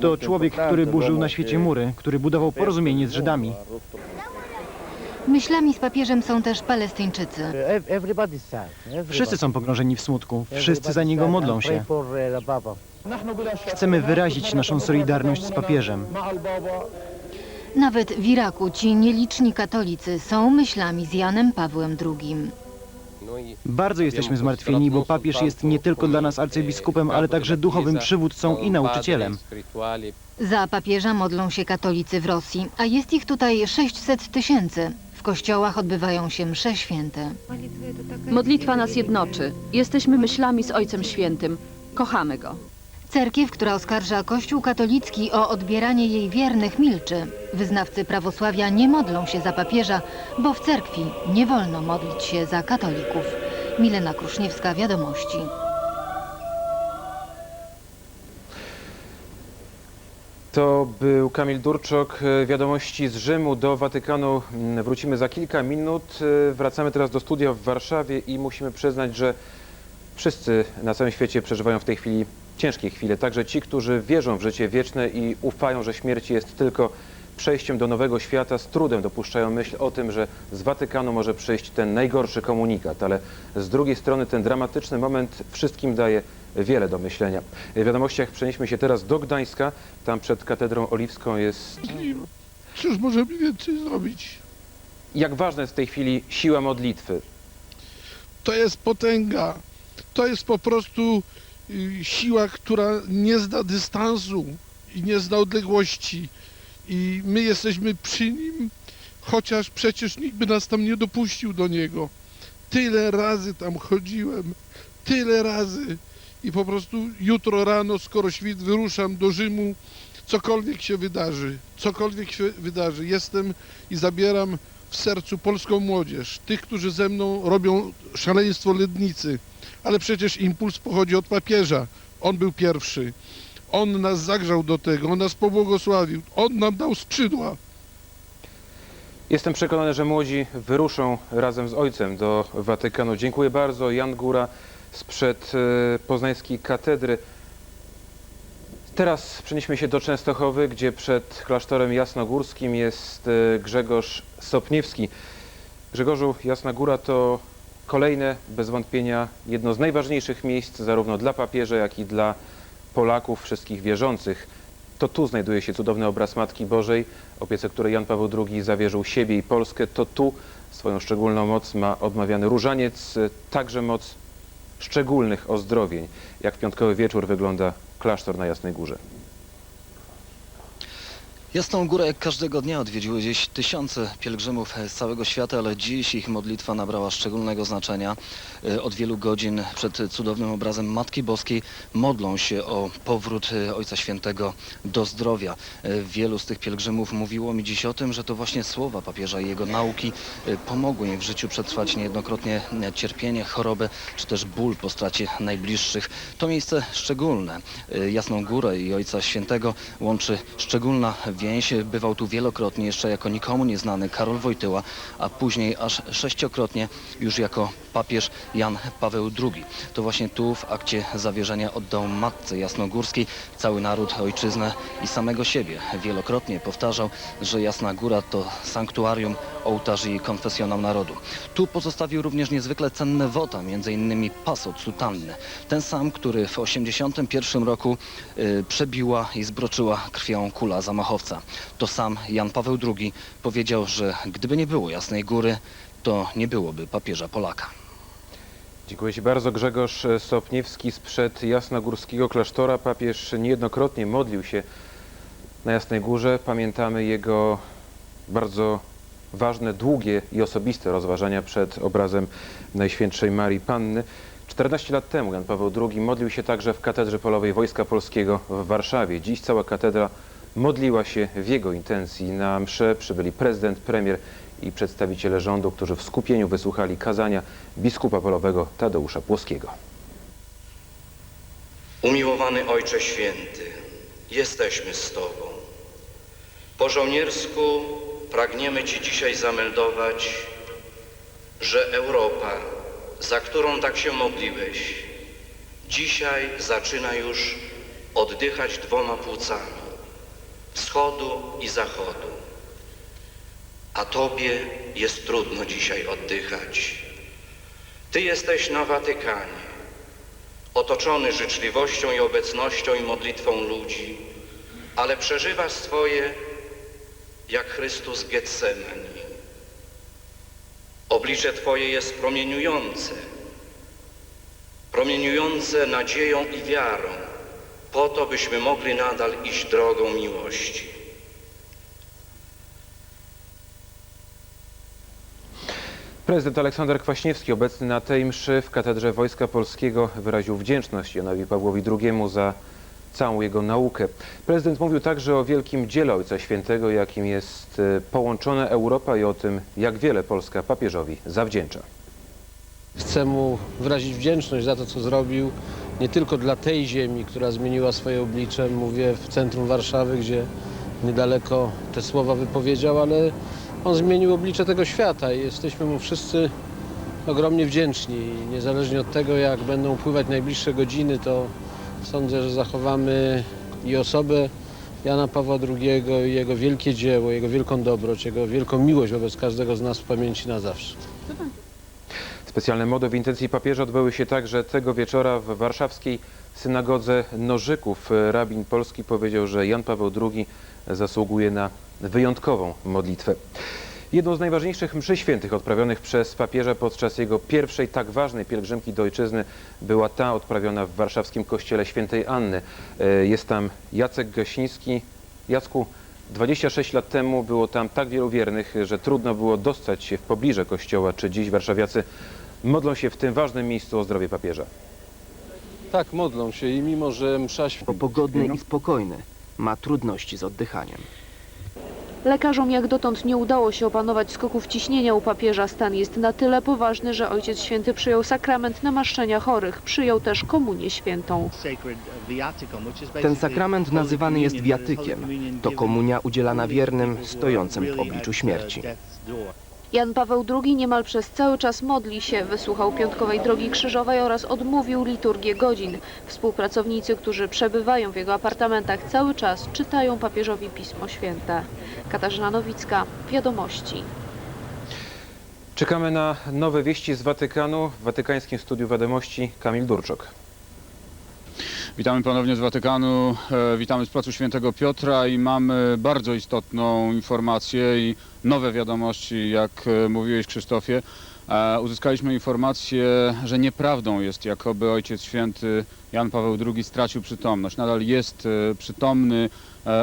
To człowiek, który burzył na świecie mury, który budował porozumienie z Żydami. Myślami z papieżem są też Palestyńczycy. Wszyscy są pogrążeni w smutku, wszyscy za niego modlą się. Chcemy wyrazić naszą solidarność z papieżem. Nawet w Iraku ci nieliczni katolicy są myślami z Janem Pawłem II. Bardzo jesteśmy zmartwieni, bo papież jest nie tylko dla nas arcybiskupem, ale także duchowym przywódcą i nauczycielem. Za papieża modlą się katolicy w Rosji, a jest ich tutaj 600 tysięcy. W kościołach odbywają się msze święte. Modlitwa nas jednoczy. Jesteśmy myślami z Ojcem Świętym. Kochamy Go. Cerkiew, która oskarża Kościół katolicki o odbieranie jej wiernych, milczy. Wyznawcy prawosławia nie modlą się za papieża, bo w cerkwi nie wolno modlić się za katolików. Milena Kruszniewska, Wiadomości. To był Kamil Durczok, wiadomości z Rzymu do Watykanu. Wrócimy za kilka minut. Wracamy teraz do studia w Warszawie i musimy przyznać, że wszyscy na całym świecie przeżywają w tej chwili ciężkie chwile. Także ci, którzy wierzą w życie wieczne i ufają, że śmierć jest tylko przejściem do nowego świata, z trudem dopuszczają myśl o tym, że z Watykanu może przyjść ten najgorszy komunikat, ale z drugiej strony ten dramatyczny moment wszystkim daje wiele do myślenia. W wiadomościach przenieśmy się teraz do Gdańska. Tam przed katedrą oliwską jest... Cóż możemy więcej zrobić? Jak ważna jest w tej chwili siła modlitwy? To jest potęga. To jest po prostu siła, która nie zna dystansu i nie zna odległości. I my jesteśmy przy nim, chociaż przecież nikt by nas tam nie dopuścił do niego. Tyle razy tam chodziłem, tyle razy. I po prostu jutro rano, skoro świt, wyruszam do Rzymu, cokolwiek się wydarzy, cokolwiek się wydarzy. Jestem i zabieram w sercu polską młodzież, tych, którzy ze mną robią szaleństwo lednicy. Ale przecież impuls pochodzi od papieża. On był pierwszy. On nas zagrzał do tego, on nas pobłogosławił, on nam dał skrzydła. Jestem przekonany, że młodzi wyruszą razem z ojcem do Watykanu. Dziękuję bardzo. Jan Góra sprzed e, poznańskiej katedry. Teraz przenieśmy się do Częstochowy, gdzie przed klasztorem jasnogórskim jest e, Grzegorz Sopniewski. Grzegorzu, Jasna Góra to kolejne, bez wątpienia, jedno z najważniejszych miejsc zarówno dla papieża, jak i dla Polaków, wszystkich wierzących. To tu znajduje się cudowny obraz Matki Bożej, opiece której Jan Paweł II zawierzył siebie i Polskę. To tu swoją szczególną moc ma odmawiany różaniec, e, także moc szczególnych ozdrowień. Jak w piątkowy wieczór wygląda klasztor na Jasnej Górze. Jasną Górę jak każdego dnia odwiedziły dziś tysiące pielgrzymów z całego świata, ale dziś ich modlitwa nabrała szczególnego znaczenia. E, Od wielu godzin przed cudownym obrazem Matki Boskiej modlą się o powrót e, Ojca Świętego do zdrowia. E, Wielu z tych pielgrzymów mówiło mi dziś o tym, że to właśnie słowa papieża i jego nauki pomogły im w życiu przetrwać niejednokrotnie cierpienie, chorobę czy też ból po stracie najbliższych. To miejsce szczególne. Jasną Górę i Ojca Świętego łączy szczególna więź. Bywał tu wielokrotnie jeszcze jako nikomu nieznany Karol Wojtyła, a później aż sześciokrotnie już jako papież Jan Paweł II. To właśnie tu w akcie zawierzenia oddał Matce Jasnogórskiej cały naród, ojczyznę i samego siebie. Wielokrotnie powtarzał, że Jasna Góra to sanktuarium, ołtarz i konfesjonał narodu. Tu pozostawił również niezwykle cenne wota, innymi pas od sutanny. Ten sam, który w 1981 roku y, przebiła i zbroczyła krwią kula zamachowca. To sam Jan Paweł II powiedział, że gdyby nie było Jasnej Góry, to nie byłoby papieża Polaka. Dziękuję Ci bardzo. Grzegorz Sopniewski sprzed Jasnogórskiego klasztora. Papież niejednokrotnie modlił się na Jasnej Górze. Pamiętamy jego bardzo ważne, długie i osobiste rozważania przed obrazem Najświętszej Marii Panny. 14 lat temu Jan Paweł II modlił się także w Katedrze Polowej Wojska Polskiego w Warszawie. Dziś cała katedra modliła się w jego intencji. Na mszę przybyli prezydent, premier i przedstawiciele rządu, którzy w skupieniu wysłuchali kazania biskupa polowego Tadeusza Płoskiego. Umiłowany Ojcze Święty, jesteśmy z Tobą. Po żołniersku pragniemy Ci dzisiaj zameldować, że Europa, za którą tak się modliłeś, dzisiaj zaczyna już oddychać dwoma płucami wschodu i zachodu. A Tobie jest trudno dzisiaj oddychać. Ty jesteś na Watykanie, otoczony życzliwością i obecnością i modlitwą ludzi, ale przeżywasz swoje jak Chrystus Getsemani. Oblicze Twoje jest promieniujące, promieniujące nadzieją i wiarą, po to, byśmy mogli nadal iść drogą miłości. Prezydent Aleksander Kwaśniewski, obecny na tej mszy w Katedrze Wojska Polskiego, wyraził wdzięczność Janowi Pawłowi II za całą jego naukę. Prezydent mówił także o wielkim dziele Ojca Świętego, jakim jest e, połączona Europa i o tym, jak wiele Polska papieżowi zawdzięcza. Chcę mu wyrazić wdzięczność za to, co zrobił, nie tylko dla tej ziemi, która zmieniła swoje oblicze, mówię w centrum Warszawy, gdzie niedaleko te słowa wypowiedział, ale on zmienił oblicze tego świata i jesteśmy mu wszyscy ogromnie wdzięczni. Niezależnie od tego, jak będą upływać najbliższe godziny, to sądzę, że zachowamy i osobę Jana Pawła II, i jego wielkie dzieło, jego wielką dobroć, jego wielką miłość wobec każdego z nas w pamięci na zawsze. Specjalne mody w intencji papieża odbyły się także tego wieczora w warszawskiej synagodze Nożyków. Rabin Polski powiedział, że Jan Paweł II zasługuje na wyjątkową modlitwę. Jedną z najważniejszych mszy świętych odprawionych przez papieża podczas jego pierwszej tak ważnej pielgrzymki do ojczyzny była ta odprawiona w warszawskim kościele świętej Anny. E, Jest tam Jacek Gasiński. Jacku, 26 lat temu było tam tak wielu wiernych, że trudno było dostać się w pobliże kościoła. Czy dziś warszawiacy modlą się w tym ważnym miejscu o zdrowie papieża? Tak, modlą się i mimo, że msza bo pogodny i spokojny. Ma trudności z oddychaniem. Lekarzom jak dotąd nie udało się opanować skoków ciśnienia u papieża. Stan jest na tyle poważny, że Ojciec Święty przyjął sakrament namaszczenia chorych. Przyjął też komunię świętą. Ten sakrament nazywany jest wiatykiem. To komunia udzielana wiernym stojącym w obliczu śmierci. Jan Paweł II niemal przez cały czas modli się, wysłuchał piątkowej drogi krzyżowej oraz odmówił liturgię godzin. Współpracownicy, którzy przebywają w jego apartamentach cały czas, czytają papieżowi Pismo Święte. Katarzyna Nowicka, Wiadomości. Czekamy na nowe wieści z Watykanu. W watykańskim studiu wiadomości Kamil Durczok. Witamy ponownie z Watykanu, e, witamy z Placu Świętego Piotra i mamy bardzo istotną informację i nowe wiadomości, jak e, mówiłeś Krzysztofie. E, Uzyskaliśmy informację, że nieprawdą jest, jakoby Ojciec Święty Jan Paweł II stracił przytomność. Nadal jest przytomny.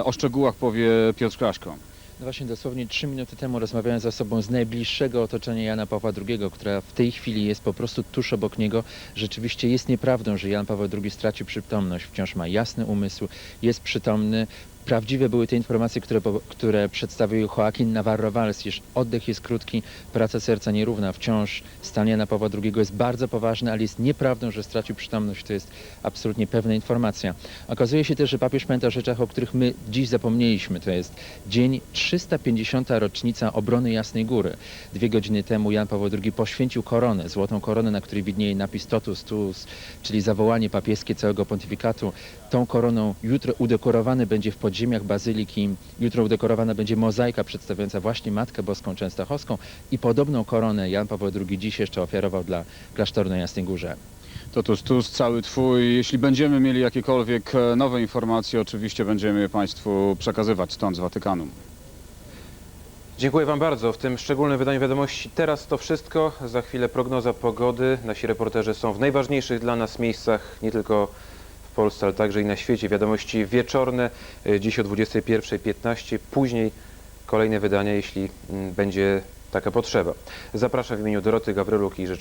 O szczegółach powie Piotr Klaszko. No właśnie dosłownie trzy minuty temu rozmawiałem z osobą z najbliższego otoczenia Jana Pawła II, która w tej chwili jest po prostu tuż obok niego. Rzeczywiście jest nieprawdą, że Jan Paweł II stracił przytomność. Wciąż ma jasny umysł, jest przytomny. Prawdziwe były te informacje, które, które przedstawił Joaquin Navarro-Valls, iż oddech jest krótki, praca serca nierówna. Wciąż stan Jana Pawła II jest bardzo poważny, ale jest nieprawdą, że stracił przytomność. To jest absolutnie pewna informacja. Okazuje się też, że papież pamięta o rzeczach, o których my dziś zapomnieliśmy. To jest dzień 350. rocznica obrony Jasnej Góry. Dwie godziny temu Jan Paweł II poświęcił koronę, złotą koronę, na której widnieje napis Totus Tuus, czyli zawołanie papieskie całego pontyfikatu. Tą koroną jutro udekorowany będzie w podziemiach bazyliki, jutro udekorowana będzie mozaika przedstawiająca właśnie Matkę Boską Częstochowską i podobną koronę Jan Paweł II dziś jeszcze ofiarował dla klasztoru na Jasnej Górze. To tu stus cały twój. Jeśli będziemy mieli jakiekolwiek e, nowe informacje, oczywiście będziemy je Państwu przekazywać stąd z Watykanu. Dziękuję Wam bardzo. W tym szczególnym wydaniu wiadomości teraz to wszystko. Za chwilę prognoza pogody. Nasi reporterzy są w najważniejszych dla nas miejscach, nie tylko w Polsce, ale także i na świecie. Wiadomości wieczorne, y, dziś o 21.15. Później kolejne wydania, jeśli mm, będzie taka potrzeba. Zapraszam w imieniu Doroty Gawryluk i życzę